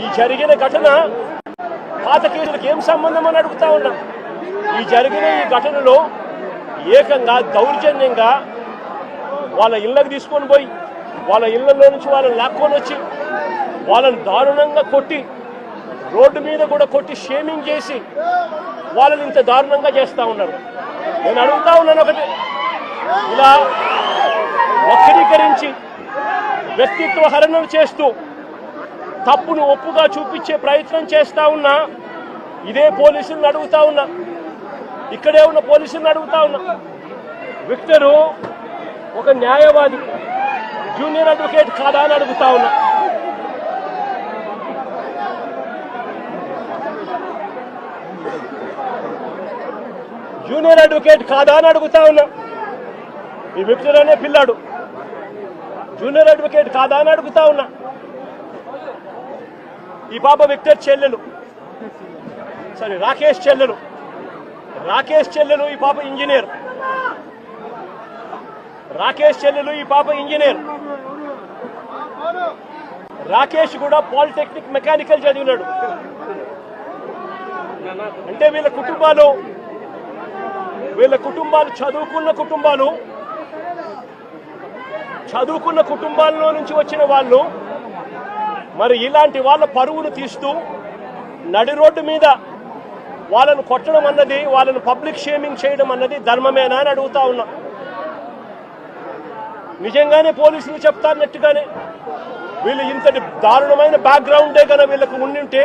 ఈ జరిగిన ఘటన పాత కేసులకు ఏం సంబంధం అని అడుగుతా ఉన్నాం. ఈ జరిగిన ఈ ఘటనలో ఏకంగా దౌర్జన్యంగా వాళ్ళ ఇళ్ళకి తీసుకొని పోయి వాళ్ళ ఇళ్ళలో నుంచి వాళ్ళని లాక్కొని వచ్చి వాళ్ళని దారుణంగా కొట్టి రోడ్డు మీద కూడా కొట్టి షేమింగ్ చేసి వాళ్ళని ఇంత దారుణంగా చేస్తూ ఉన్నారు. నేను అడుగుతా ఉన్నాను ఒకటి. ఇలా వక్రీకరించి వ్యక్తిత్వ హరణం చేస్తూ తప్పును ఒప్పుగా చూపించే ప్రయత్నం చేస్తా ఉన్నా ఇదే పోలీసులను అడుగుతా ఉన్నా ఇక్కడే ఉన్న పోలీసులను అడుగుతా ఉన్నా విక్టరు ఒక న్యాయవాది జూనియర్ అడ్వకేట్ కాదా అని అడుగుతా ఉన్నా. జూనియర్ అడ్వకేట్ కాదా అని అడుగుతా ఉన్నా. ఈ విక్టర్ అనే పిల్లాడు జూనియర్ అడ్వకేట్ కాదా అని అడుగుతా ఉన్నా. ఈ పాప విక్టర్ చెల్లెలు. సారీ రాకేష్ చెల్లెలు. రాకేష్ చెల్లెలు ఈ పాప ఇంజనీర్. రాకేష్ చెల్లెలు ఈ పాప ఇంజనీర్. రాకేష్ కూడా పాలిటెక్నిక్ మెకానికల్ చదివినాడు. అంటే వీళ్ళ కుటుంబాలు వీళ్ళ కుటుంబాలు చదువుకున్న కుటుంబాలు చదువుకున్న కుటుంబాల్లో నుంచి వచ్చిన వాళ్ళు మరి ఇలాంటి వాళ్ళ పరువును తీస్తూ నడి రోడ్డు మీద వాళ్ళను కొట్టడం అన్నది వాళ్ళను పబ్లిక్ షేమింగ్ చేయడం అన్నది ధర్మమేనా అని అడుగుతా ఉన్నా. నిజంగానే పోలీసులు చెప్తారన్నట్టుగానే వీళ్ళు ఇంతటి దారుణమైన బ్యాక్గ్రౌండే కనుక వీళ్ళకు ఉండింటే